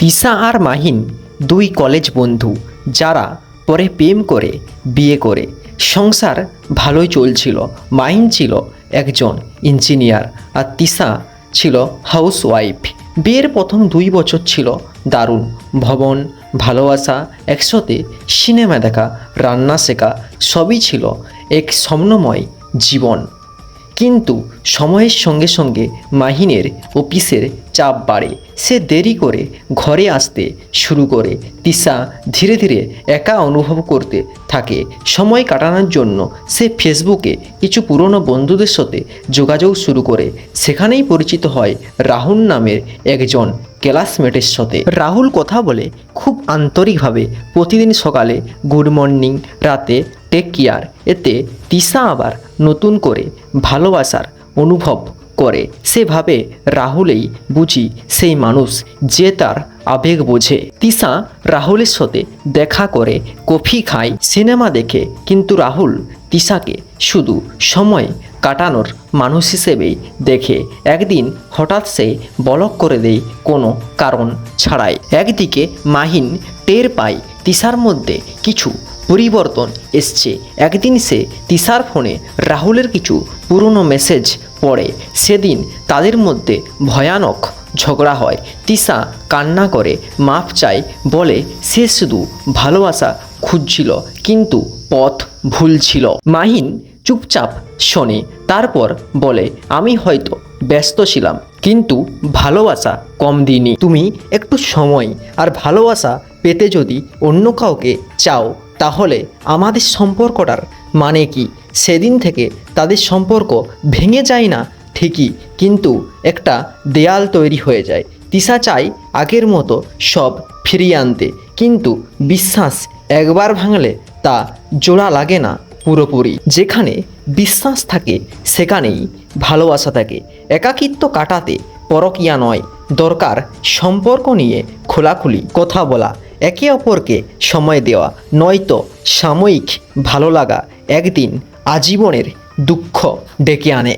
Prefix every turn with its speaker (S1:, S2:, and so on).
S1: তিশা আর মাহিন দুই কলেজ বন্ধু যারা পরে প্রেম করে, বিয়ে করে। সংসার ভালোই চলছিল। মাহিন ছিল একজন ইঞ্জিনিয়ার আর তিশা ছিল হাউস ওয়াইফ বিয়ের প্রথম দুই বছর ছিল দারুণ। ভবন, ভালোবাসা, একসাথে সিনেমা দেখা, রান্না শেখা, সবই ছিল এক স্বপ্নময় জীবন। কিন্তু সময়ের সঙ্গে সঙ্গে মাহিনের অফিসের চাপ বাড়ে। সে দেরি করে ঘরে আসতে শুরু করে। তিশা ধীরে ধীরে একা অনুভব করতে থাকে। সময় কাটানোর জন্য সে ফেসবুকে কিছু পুরনো বন্ধুদের সাথে যোগাযোগ শুরু করে। সেখানেই পরিচিত হয় রাহুল নামের একজন ক্লাসমেটের সাথে। রাহুল কথা বলে খুব আন্তরিকভাবে প্রতিদিন সকালে গুড মর্নিং, রাতে টেক কেয়ার, এতে তিশা আবার নতুন করে ভালোবাসার অনুভব করে। সেভাবে রাহুলেই বুঝি সেই মানুষ যে তার আবেগ বোঝে। তিশা রাহুলের সাথে দেখা করে কফি খায়, সিনেমা দেখে, কিন্তু রাহুল তিশাকে শুধু সময় কাটানোর মানুষ হিসেবেই দেখে। একদিন হঠাৎ সে বলক করে দেয় কোনো কারণ ছাড়াই। একদিকে মাহিন টের পায় তিশার মধ্যে কিছু পরিবর্তন এসছে। একদিন সে তিশার ফোনে রাহুলের কিছু পুরনো মেসেজ পড়ে। সেদিন তাদের মধ্যে ভয়ানক ঝগড়া হয়। তিশা কান্না করে মাপ চায় বলে সে শুধু ভালোবাসা খুঁজছিল, কিন্তু পথ ভুল ছিল। মাহিন চুপচাপ শোনে, তারপর বলে, আমি হয়তো ব্যস্ত ছিলাম, কিন্তু ভালোবাসা কম দিইনি। তুমি একটু সময় আর ভালোবাসা পেতে যদি অন্য কাউকে চাও তাহলে আমাদের সম্পর্কটার মানে কি? সেদিন থেকে তাদের সম্পর্ক ভেঙে যায় না? ঠিকই, কিন্তু একটা দেয়াল তৈরি হয়ে যায়। তিশা চাই আগের মতো সব ফিরিয়ে আনতে, কিন্তু বিশ্বাস একবার ভাঙলে তা জোড়া লাগে না পুরোপুরি। যেখানে বিশ্বাস থাকে, সেখানেই ভালোবাসা থাকে। একাকিত্ব কাটাতে পরকিয়া নয়, দরকার সম্পর্ক নিয়ে খোলাখুলি কথা বলা। একে অপরকে সময় দেওয়া নয়তো সাময়িক ভালো লাগা একদিন আজীবনের দুঃখ ডেকে আনে।